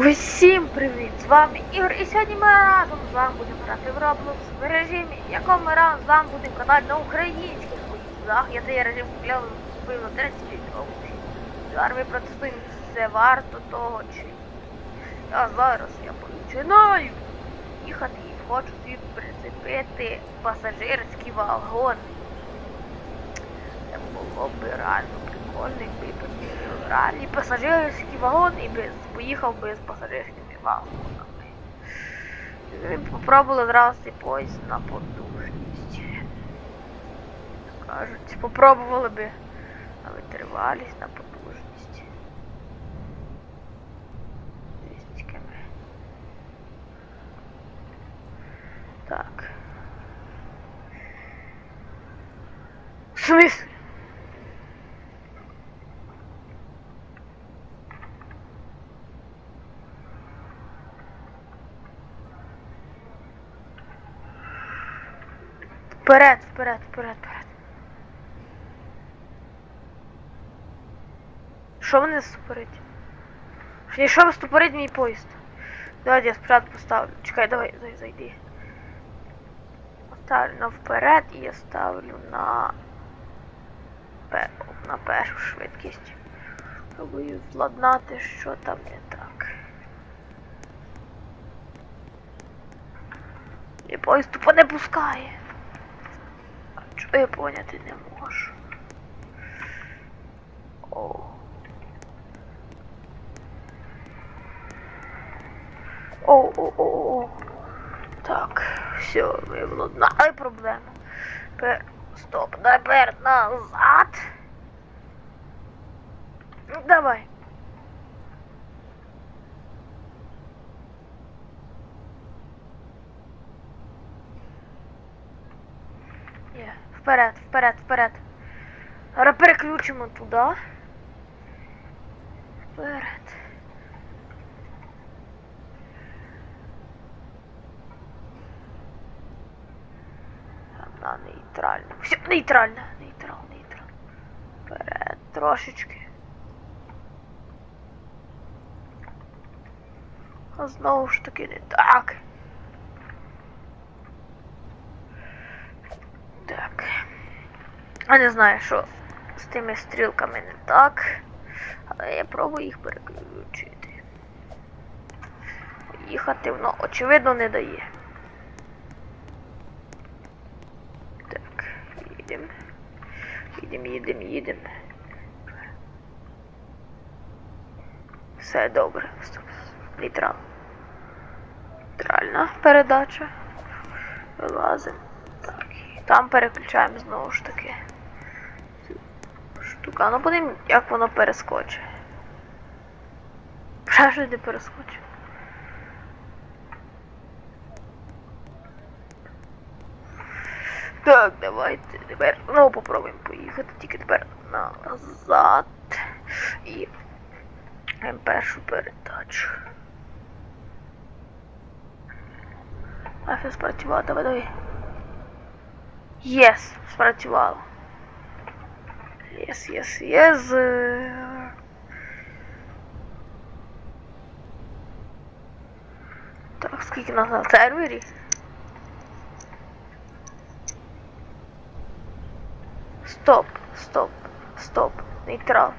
Усім привіт! З вами Ігор і сьогодні ми разом з вами будемо грати в Roblox в режимі, в якому ми разом з вами будемо канати на українських поїздах. Я цей режим купляв на 35 років. Зараз ми протестуємо, це варто того чи. А зараз я починаю їхати і хочу собі прицепити пасажирський вагон. Це було б реально прикольно, якби прицепив пасажирський вагон і без, поїхав би з пасажирськими вагонами. Ми попробували зразу цей поїзд на потужність. Кажуть, попробували би на витривалість, на потужність. Десятиками. Так. В смысле? Вперед, вперед, вперед, вперед. Що мене ступорить? Що ступорить мій поїзд? Давайте я спочатку поставлю. Чекай, давай, зай- зайди. Ставлю на вперед і я ставлю на, на першу швидкість. Пробую владнати, що там не так. І поїзд тупо не пускає. Чого я поняти не можу? О. О, о, о, о. Так, все, ми владнали проблему. Тепер, стоп, тепер назад. Ну, давай. Переключимо туди. Вперед. На нейтральну. Все, нейтральна. Нейтрал, нейтрал. Вперед, трошечки. А знову ж таки не так. Так. Я не знаю, що тими стрілками не так. Але я пробую їх переключити. Їхати воно очевидно не дає. Так, їдемо. Їдемо, їдемо, їдемо. Все добре. Нейтрал. Нейтральна передача. Вилазимо. Так, там переключаємо знову ж таки. Цю. Ну будемо, як воно перескочить. Щось не перескочить. Так, давайте тепер ну попробуємо поїхати, тільки тепер назад. І першу передачу. А все спрацювало, давай, давай. Єс, спрацювало. Єс, єс, єс. Так, скільки нас на сервері? Стоп, стоп, стоп, нейтрал.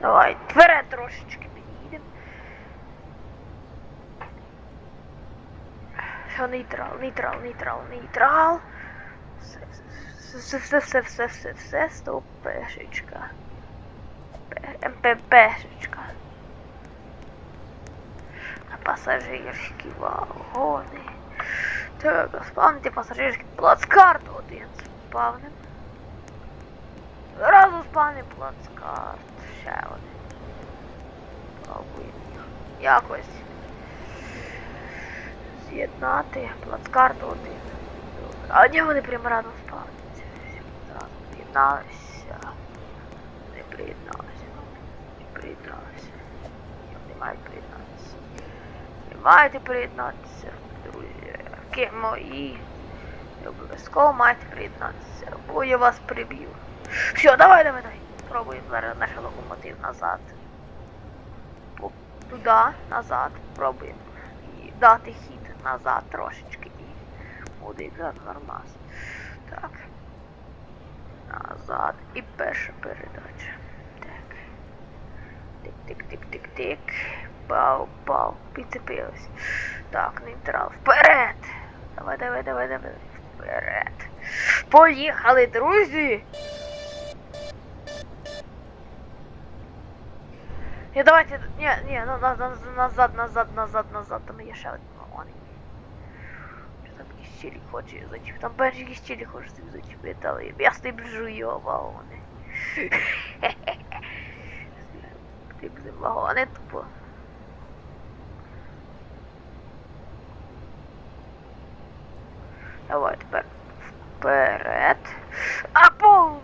Давай, вперед трошечки Нейтрал, нейтрал, нейтрал, нейтрал. Все, все, все, все, все, все, стоп, пешечка. МППшечка. Пасажирські вагони. Так, спавнити пасажирський плацкарт один спавним. Зразу спавним плацкарт. Ще один. Пробуємо якось з'єднати плацкарт один. А ні, вони прямо разом спавняться. Зразу. Не приєдналися. Не приєдналися. Не мають приєднатися. Не маєте приєднатися, друзі. Ки мої. Обов'язково маєте приєднатися, бо я вас приб'ю. Все, давай, давай, давай. Пробуємо зараз наш локомотив назад. Туди, назад. Пробуємо. Дати хід назад трошечки. І буде якраз нормас. Так. Назад. І перша передача. Так. Тик-тик-тик-тик-тик. Пау, пау. Підцепилась. Так, нейтрал. Вперед! Давай, давай, давай, давай. Вперед. Поїхали, друзі! Ні, давайте. Ні, ні, ну на- на- назад, назад, назад, назад. Там є ще один вагоник. Що там якісь щелі хоче зачепити. Там перші якісь щелі хоче собі зачепити, але я стиблю його вагони. Стиблю вагони тупо. Давай тепер вперед. А повну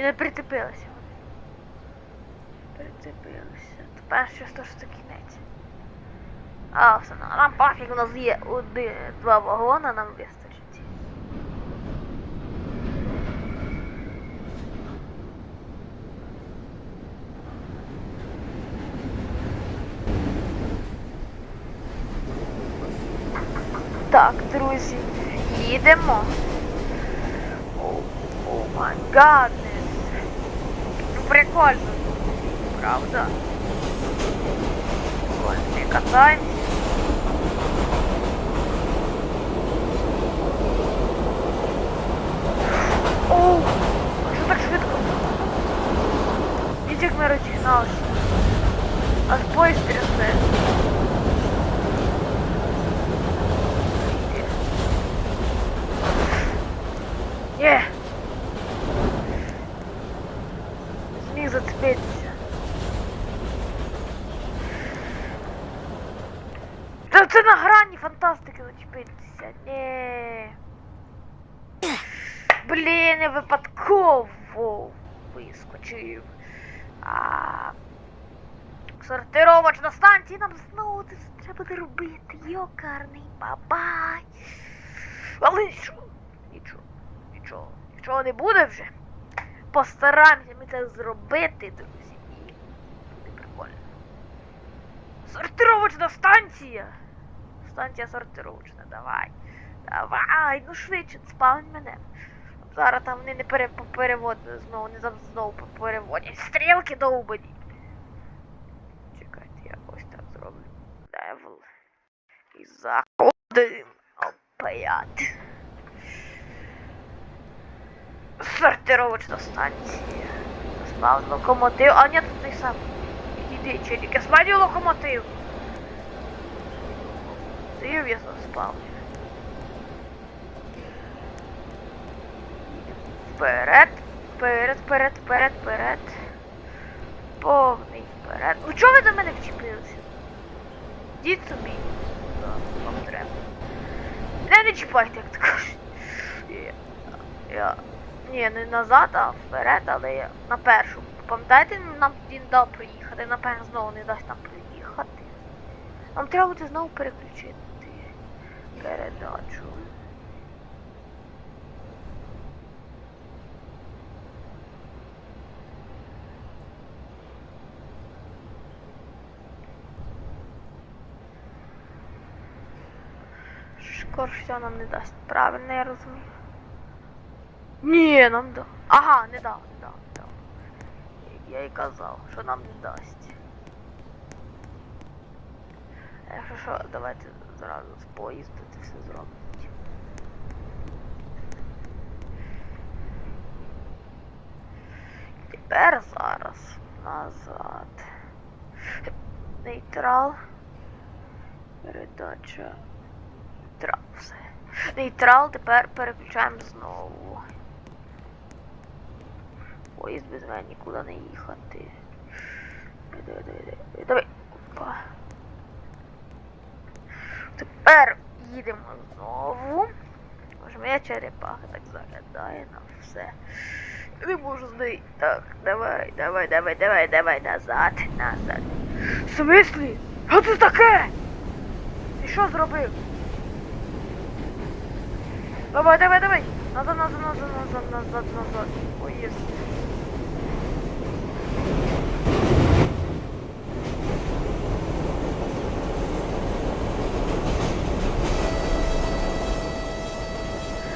Ні, не прицепилася. Прицепилася. Тепер щось то, що кінець. А, все, ну, нам пофіг, у нас є один, два вагона, нам вистачить. Так, друзі, їдемо. О, о май гаднес. Ну прикольно, правда? Прикольно, ми катаємося. Оу, а що так швидко? Діть як ми розігналися. Аж поїзд трясе. Є! Та це на грані фантастики зачепитися. Ні. Блін, я випадково вискочив. А... Сортировочна станція нам знову це треба буде робити. Йокарний бабай. Але нічого, нічого, нічого, нічого не буде вже. Постараємося ми це зробити, друзі. І буде прикольно. Сортировочна станція! Станція сортировочна, давай. Давай, ну швидше, спавнь мене. Зараз там вони не пере, переводять знову, не зав- знову переводять. Стрілки довбані. Чекайте, я ось так зроблю. Левел. І заходимо. Опять. Сортировочна станція. Спав локомотив. А ні, тут той самий. Іди, челік, я спалю локомотив. Я спав. Вперед, вперед, вперед, вперед, вперед. Повний вперед. Ну чого ви до мене вчепилися? Діть собі. Так, Вам треба. Не, не чіпайте, як то кажуть. Я, я, ні, не назад, а вперед, але я на першу. Пам'ятаєте, нам він дав проїхати, напевно знову не дасть нам проїхати. Нам треба буде знову переключити передачу. Скоро все нам не дасть. Правильно я розумію. Ні, нам да. Ага, не дав, не дав, не дав. Я і казав, що нам не дасть. Якщо що, давайте зразу з поїзду це все зробимо. Тепер зараз назад. Нейтрал. Передача. Нейтрал все. Нейтрал тепер переключаємо знову. Поїзд без мене нікуди не їхати. Давай, давай, давай. Опа. Тепер їдемо знову. Може моя черепаха так заглядає на все. Не можу знайти. Так, давай, давай, давай, давай, давай, назад, назад. В смислі? Що це таке? Ти що зробив? Давай, давай, давай. Назад, назад, назад, назад, назад, назад. Ой, єс.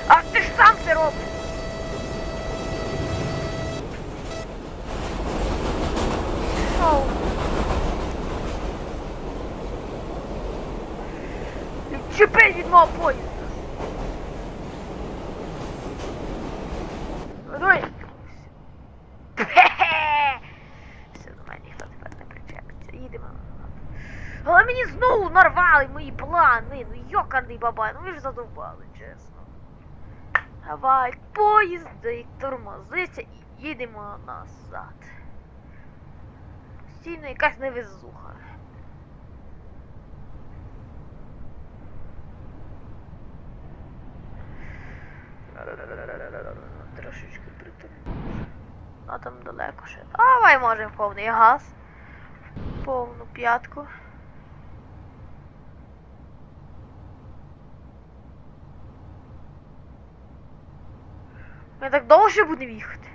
А ти ж сам це робиш. Шоу. Відчепись від мого поїзда. Давай. Хе-хе. Все, до мене ніхто тепер не причепиться. Їдемо. Але мені знову нарвали мої плани. Ну йокарний ну ви ж задовбали, чесно. Давай, поїзд тормозиться і їдемо назад. Постійно якась невезуха. Трошечки притормозу. А там далеко ще. Давай може повний газ. Повну п'ятку. Ми так довго ще будемо їхати.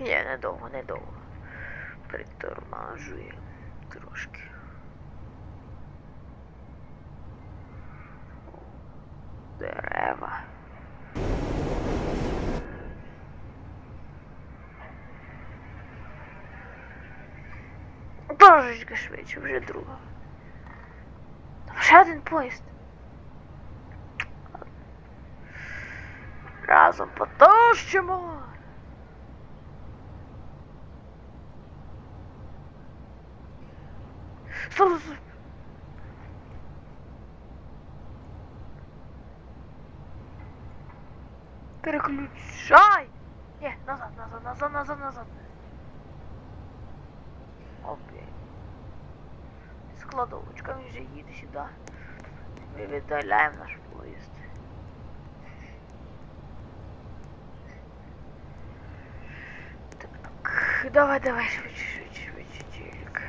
Ні, недовго, недовго. Притормажуємо трошки. Дерева. Трошечки швидше, вже друга. Ще один поїзд. Разом потощимо. Переключай! Ні, назад, назад, назад, назад, назад. Окей. Складовочка, він вже їде сюди. Ми віддаляємо наш поїзд. Так, давай, давай, швидше, швидше, швидше, тільки.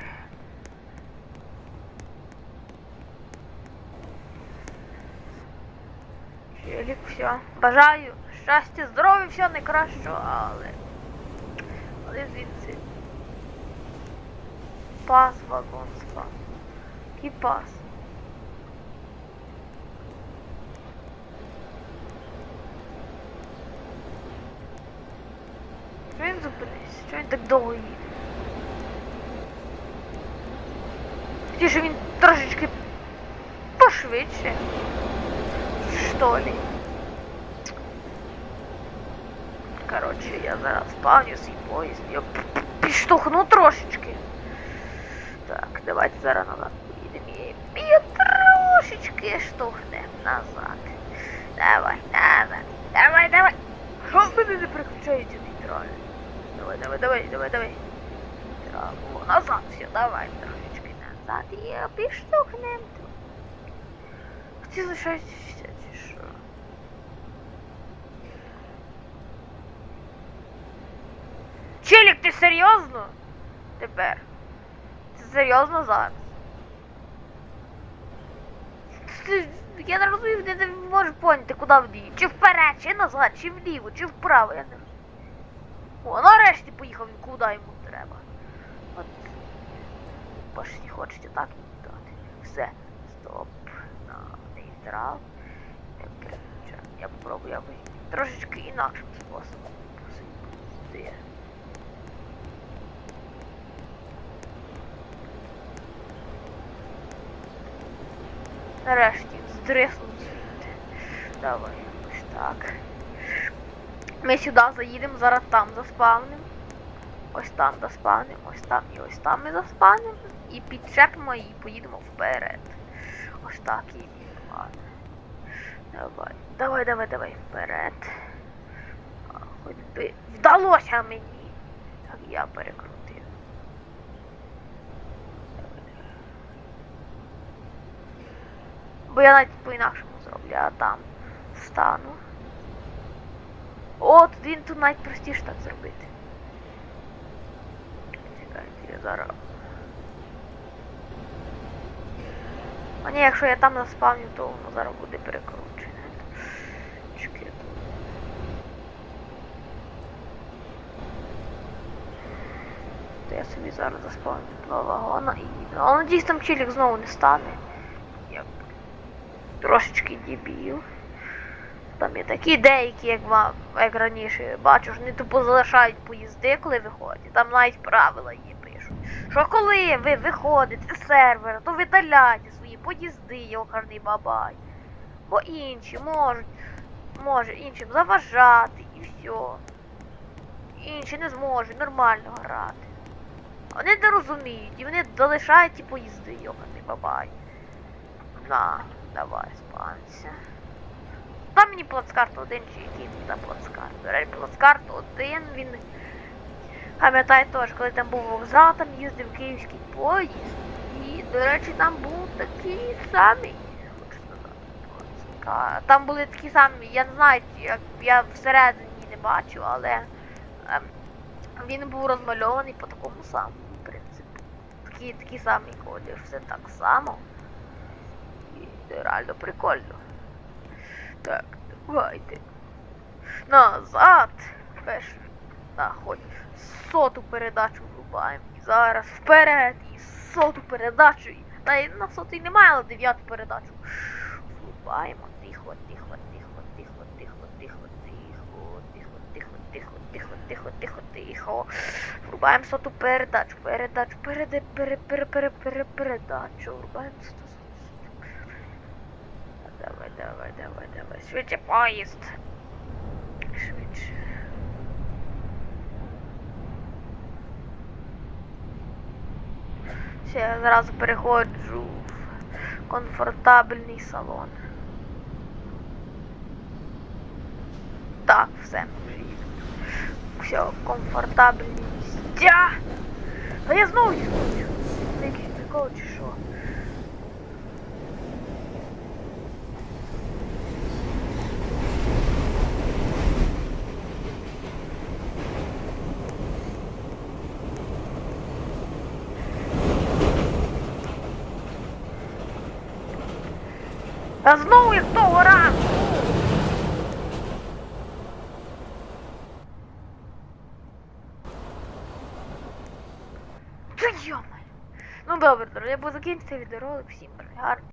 Челік, все. Бажаю щастя, здоров'я, все найкращого, але. Але звідси. Пас, вагон, спас. Який пас? Чого він зупинився? Чого він так довго їде? Ті, що він трошечки пошвидше. Что ли? Короче, я зараз спавню свій поїзд. Я підштовхну трошечки. Так, давайте зараз назад трошечки штовхнемо назад. Давай, назад. Давай, давай. Що в не переключається нейтрально? Давай, давай, давай, давай, давай. Так, о, назад все, давай трошечки назад. І підштовхнемо. Ті лишаються чи що? Челік, ти серйозно? Тепер. Ти серйозно зараз? Ти- Я не розумію, ти можеш поняти, куди вдіє. Чи вперед, чи назад, чи вліво, чи вправо, я не розумію. О, нарешті поїхав він куди йому треба. От. Почти хочете так і дати. Все. Стоп. На нейтрал. Я переключаю. Я попробую якось трошечки інакшим способом. посидіти. Нарешті здриснув звідти. Давай, ось так. Ми сюди заїдемо, зараз там заспавнимо. Ось там заспавнимо, ось там і ось там ми заспавнимо. І підчепимо і поїдемо вперед. Ось так і ладно. Давай, давай, давай, давай вперед. Хоч би вдалося мені. Так я перекрутив. Або я навіть по-інакшому зроблю, а там стану. О, тут він тут навіть простіше так зробити. Чекайте, я зараз. А ні, якщо я там заспавню, то воно зараз буде перекручене. Чекай. То я собі зараз заспавню два вагона і. Але надіюсь там челік знову не стане. Трошечки дебіл. Там є такі деякі, як вам, як раніше, бачу, ж не тупо залишають поїзди, коли виходять. Там навіть правила є пишуть. Що коли ви виходите з сервера, то видаляйте свої поїзди, йохарний бабай. Бо інші можуть, може іншим заважати і все. Інші не зможуть нормально грати. Вони не розуміють, і вони залишають ті поїзди, йоханий бабай. На, давай, спанься. Там мені плацкарт один чи який там плацкарт. Речі, плацкарт один, він. Пам'ятаю теж, коли там був вокзал, там їздив київський поїзд. І, до речі, там був такий самий. Там були такі самі, я не знаю, як я всередині не бачу, але ем, він був розмальований по такому самому принципу. Такий, такий самий колір, все так само. Це реально прикольно. Так, давайте. Назад. Пеш. На, хоч соту передачу врубаємо. І зараз вперед. І соту передачу. Та й на сотий немає, але дев'яту передачу. Врубаємо. Тихо, тихо, тихо, тихо, тихо, тихо, тихо, тихо, тихо, тихо, тихо, тихо, тихо, тихо. Врубаємо соту передачу, передачу, переде, пере, пере, пере, пере, передачу. Врубаємо соту. Давай, давай, давай. Швидше поїзд. Швидше. Все, я зразу переходжу в комфортабельний салон. Так, все. Все, комфортабельні місця. А я знову. Якийсь прикол чи що? Та знову як того разу. Та йома. Ну добре, друзі, я буду закінчити відеоролик. Всім гарно.